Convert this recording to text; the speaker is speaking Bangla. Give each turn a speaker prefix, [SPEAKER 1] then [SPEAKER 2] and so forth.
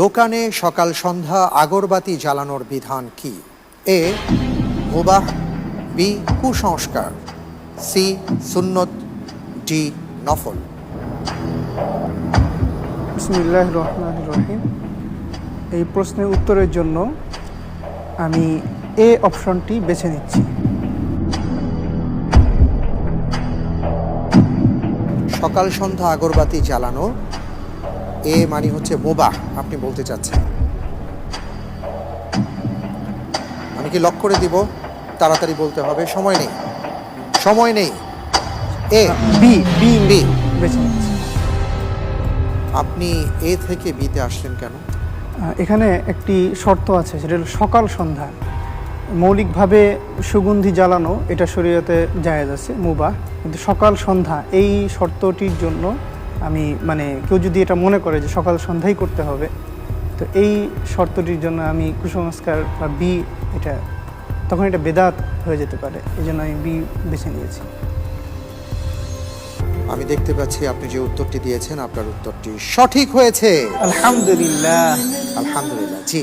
[SPEAKER 1] দোকানে সকাল সন্ধ্যা আগরবাতি জ্বালানোর বিধান কি? এ মুবাহ বি কুসংস্কার সি সুন্নত ডি নফল।
[SPEAKER 2] বিসমুল্লাহ রহমান রহিম। এই প্রশ্নের উত্তরের জন্য আমি এ অপশনটি বেছে নিচ্ছি।
[SPEAKER 1] সকাল সন্ধ্যা আগরবাতি জ্বালানো। এ মানে হচ্ছে মোবা আপনি বলতে চাচ্ছেন। আমি কি লক করে দিব? তাড়াতাড়ি বলতে হবে। সময় নেই। সময় নেই। এ
[SPEAKER 2] বি বি
[SPEAKER 1] বি আপনি এ থেকে বিতে আসলেন কেন?
[SPEAKER 2] এখানে একটি শর্ত আছে সেটা হলো সকাল সন্ধ্যা। মৌলিকভাবে সুগন্ধি জ্বালানো এটা শরীয়তে জায়েজ আছে মুবাহ। কিন্তু সকাল সন্ধ্যা এই শর্তটির জন্য আমি মানে কেউ যদি এটা মনে করে যে সকাল সন্ধ্যাই করতে হবে তো এই শর্তটির জন্য আমি কুসংস্কার বা বি এটা তখন এটা বেদাত হয়ে যেতে পারে এই জন্য আমি বি বেছে নিয়েছি।
[SPEAKER 1] আমি দেখতে পাচ্ছি আপনি যে উত্তরটি দিয়েছেন আপনার উত্তরটি সঠিক হয়েছে।
[SPEAKER 2] আলহামদুলিল্লাহ।
[SPEAKER 1] আলহামদুলিল্লাহ জি।